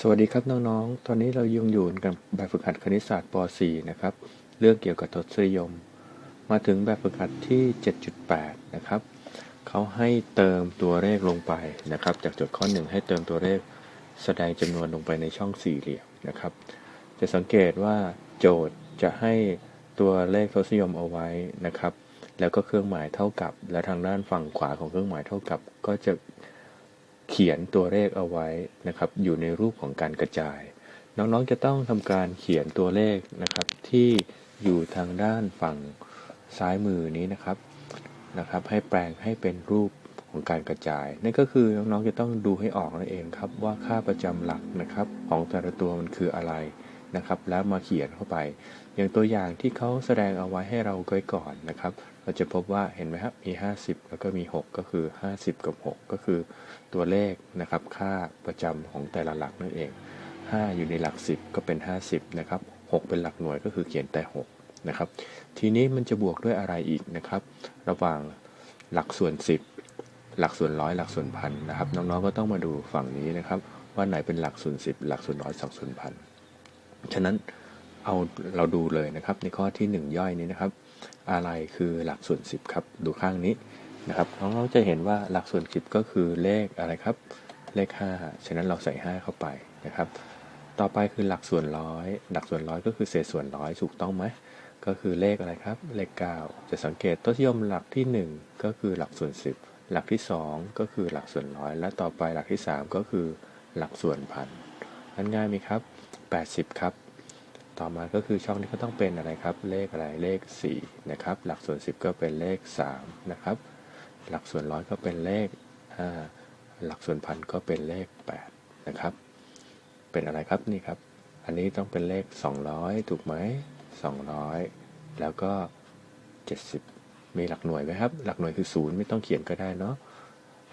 สวัสดีครับน้องๆ ตอนนี้เรายังอยู่กับแบบฝึกหัดคณิตศาสตร์ป .4 นะครับ เรื่องเกี่ยวกับทศนิยม มาถึงแบบฝึกหัดที่ 7.8 นะครับ เขาให้เติมตัวเลขลงไปนะครับ จากโจทย์ข้อ 1 ให้เติมตัวเลขแสดงจำนวนลงไปในช่องสี่เหลี่ยมนะครับ จะสังเกตว่าโจทย์จะให้ตัวเลขทศนิยมเอาไว้นะครับ แล้วก็เครื่องหมายเท่ากับ และทางด้านฝั่งขวาของเครื่องหมายเท่ากับ ก็จะ เขียนตัวเลขเอาไว้นะครับ อยู่ในรูปของการกระจาย น้องๆจะต้องทำการเขียนตัวเลขนะครับ ที่อยู่ทางด้านฝั่งซ้ายมือนี้นะครับนะครับ ให้แปลงให้เป็นรูปของการกระจาย นั่นก็คือน้องๆจะต้องดูให้ออกนั่นเองครับว่าค่าประจำหลักนะครับของแต่ละตัวมันคืออะไรนะครับ แล้วมาเขียนเข้าไป อย่างตัวอย่างที่เขาแสดงเอาไว้ให้เราไว้ก่อนนะครับ เราจะพบว่าเห็นไหมครับมี 50 แล้วก็มี 6 ก็คือ 50 กับ 6 ก็คือตัวเลขนะครับค่าประจำของแต่ละหลักนั่นเอง 5 อยู่ในหลัก 10 ก็เป็น 50 นะครับ 6 เป็นหลักหน่วยก็คือเขียนแต่ 6 นะครับ ทีนี้มันจะบวกด้วยอะไรอีกนะครับ ระหว่างหลักส่วน 10 หลักส่วนร้อยหลักส่วนพันนะครับ น้องๆก็ต้องมาดูฝั่งนี้นะครับ ว่าไหนเป็นหลักส่วน 10 หลักส่วนร้อยหลักส่วนพันฉะนั้น เอาเราดูเลยนะครับ ในข้อที่ 1 ย่อยนี้นะครับ อะไรคือหลักส่วน 10 ครับ ดูข้างนี้นะครับน้องๆจะเห็นว่าหลักส่วน 10 ก็คือเลขอะไรครับ เลข 5 ฉะนั้นเราใส่ 5 เข้าไปนะครับ ต่อไปคือหลักส่วนร้อยหลักส่วนร้อยก็คือเศษส่วนร้อยถูกต้องไหมก็คือเลขอะไรครับ เลข 9 จะสังเกตต้นนิยมหลักที่ 1 ก็คือหลักส่วน 10 หลักที่ 2 ก็คือหลักส่วนร้อยและต่อไปหลักที่ 3 ก็คือหลักส่วนพันนั้นง่ายไหมครับ 80 ครับ ต่อมาก็คือช่องนี้ก็ต้องเป็นอะไรครับ เลขอะไรเลข4นะครับหลักส่วน 10 ก็เป็นเลข3นะครับหลักส่วนร้อยก็เป็นเลข5หลักส่วนพันก็เป็นเลข8นะครับเป็นอะไรครับนี่ครับ อันนี้ต้องเป็นเลข 200 ถูกไหม200 แล้วก็ 70 มีหลักหน่วยไหมครับ หลักหน่วยคือ0ไม่ต้องเขียนก็ได้เนาะ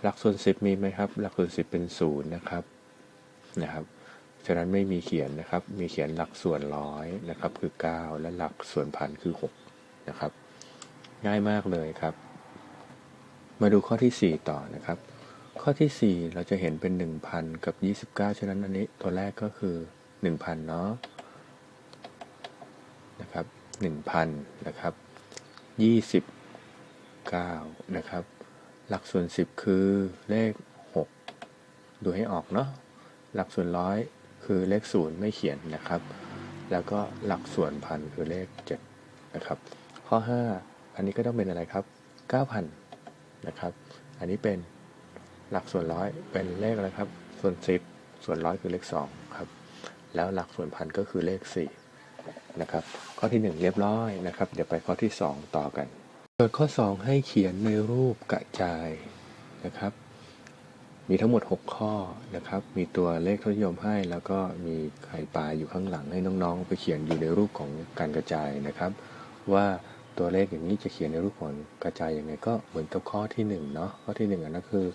หลักส่วน 10 มีไหมครับ หลักส่วน 10 เป็น0นะครับนะครับ ฉะนั้นไม่มีเขียนนะครับ มีเขียนหลักส่วนร้อยนะครับ คือ 9 และหลักส่วนพันคือ 6 นะครับ ง่ายมากเลยครับ มาดูข้อที่ 4 ต่อนะครับ ข้อที่ 4 เราจะเห็นเป็น 1,000 กับ 29 ฉะนั้นอันนี้ตัวแรกก็คือ 1,000 เนาะนะครับ1,000นะครับ29นะครับ หลักส่วน 10 คือเลข 6 ดูให้ออกเนาะหลักส่วนร้อย คือเลข 0 ไม่เขียนนะครับ แล้วก็หลักส่วนพันคือเลข 7 นะครับ ข้อ 5 อันนี้ก็ต้องเป็นอะไรครับ 9,000 นะครับ อันนี้เป็นหลักส่วนร้อยเป็นเลขอะไรครับ ส่วน 10 ส่วนร้อยคือเลข 2 ครับ แล้วหลักส่วนพันก็คือเลข 4 นะครับ ข้อที่ 1 เรียบร้อยนะครับ เดี๋ยวไปข้อที่ 2 ต่อกันโจทย์ข้อ 2 ให้เขียนในรูปกระจายนะครับ มีทั้งหมด 6 ข้อนะครับ มีตัวเลขทศนิยมให้ แล้วก็มีไข่ปลาอยู่ข้างหลังให้น้องๆ ไปเขียนอยู่ในรูปของการกระจายนะครับ ว่าตัวเลขอย่างนี้จะเขียนในรูปของกระจายยังไงก็เหมือนกับข้อที่1เนาะข้อที่1อันนั้นคือ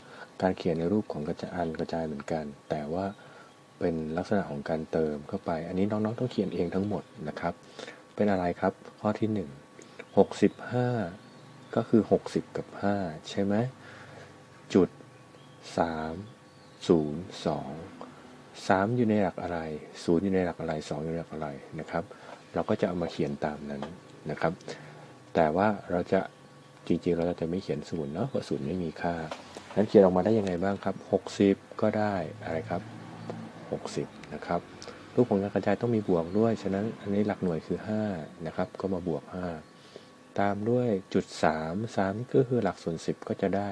การเขียนในรูปของกระจายอันกระจายเหมือนกัน แต่ว่าเป็นลักษณะของการเติมเข้าไป อันนี้น้องๆต้องเขียนเองทั้งหมดนะครับ เป็นอะไรครับ ข้อที่ 1 65 ก็คือ 60 กับ 5 ใช่ไหมจุด 3 0 2 3 อยู่ในหลักอะไร 0 อยู่ในหลักอะไร 2 อยู่ในหลักอะไรนะครับ เราก็จะเอามาเขียนตามนั้นนะครับ แต่ว่าเราจะจริงๆ เราจะไม่เขียนศูนย์เนาะเพราะศูนย์ไม่มีค่านั้นเขียนออกมาได้ยังไงบ้างครับ 60 ก็ได้อะไรครับ 60 นะครับรูปของการกระจายต้องมีบวกด้วย ฉะนั้นอันนี้หลักหน่วยคือ 5 นะครับ ก็มาบวก 5 ตามด้วยจุด 3 3นี่ก็คือหลักส่วน 10 ก็จะได้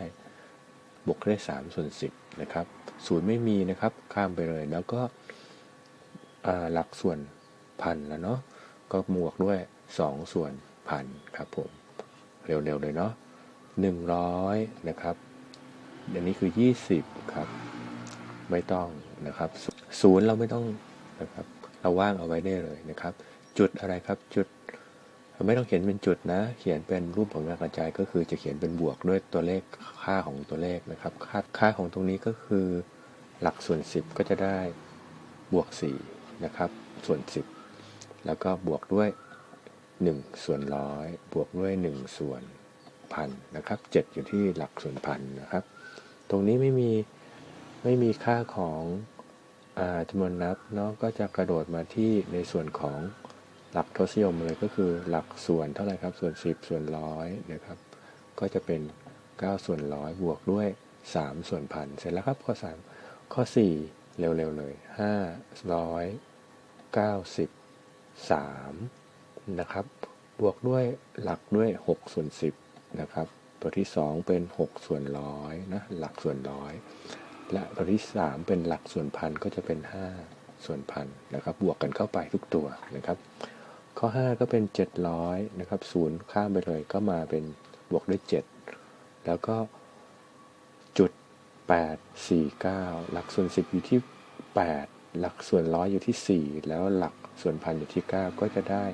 บวกได้3ส่วน10นะครับศูนย์ไม่มีนะครับข้ามไปเลย แล้วก็หลักส่วนพันแล้วเนาะก็บวกด้วย 2 ส่วนพันครับผมเร็วๆเลยเนาะ100นะครับอันนี้คือ 20ครับไม่ต้องนะครับศูนย์เราไม่ต้องนะครับเราว่างเอาไว้ได้เลยนะครับ จุดอะไรครับจุด ไม่ต้องเขียนเป็นจุดนะ เขียนเป็นรูปของการกระจายก็คือจะเขียนเป็นบวกด้วยตัวเลขค่าของตัวเลขนะครับ ค่าค่าของตรงนี้ก็คือหลักส่วน 10 ก็จะได้บวก4นะครับ ส่วน 10 แล้วก็บวกด้วย 1 ส่วนร้อยบวกด้วย 1 ส่วนพันนะครับ 7 อยู่ที่หลักส่วนพันนะครับ ตรงนี้ไม่มีไม่มีค่าของอจำนวนนับเน้องก็จะกระโดดมาที่ในส่วนของ หลักทศนิยมเลยก็คือหลักส่วนเท่าไหร่ครับ ส่วน 10 ส่วนร้อยนะครับ ก็จะเป็น 9 ส่วนร้อยบวกด้วย 3 ส่วนพันเสร็จแล้วครับข้อ 3 ข้อ 4 เร็วๆเลย593นะครับ บวกด้วยหลักด้วย 6 ส่วน 10นะครับ ตัวที่ 2 เป็น 6 ส่วนร้อยนะหลักส่วนร้อยและตัวที่ 3 เป็นหลักส่วนพันก็จะเป็น 5 ส่วนพันนะครับ บวกกันเข้าไปทุกตัวนะครับ ข้อ 5 ก็เป็น 700นะครับศูนย์ข้ามไปเลยก็มาเป็นบวกด้วย 7 แล้วก็จุด 849 หลักส่วน 10 อยู่ที่ 8 หลักส่วนร้อยอยู่ที่ 4 แล้วหลักส่วนพันอยู่ที่ 9 ก็จะได้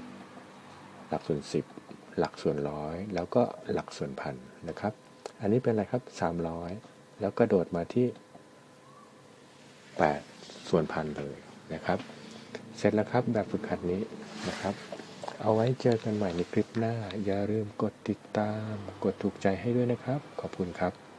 หลักส่วน 10 หลักส่วนร้อยแล้วก็หลักส่วนพันนะครับ อันนี้เป็นอะไรครับ 300 แล้วก็โดดมาที่ 8 ส่วนพันเลยนะครับ เสร็จแล้วครับแบบฝึกหัดนี้นะครับ เอาไว้เจอกันใหม่ในคลิปหน้า อย่าลืมกดติดตาม กดถูกใจให้ด้วยนะครับ ขอบคุณครับ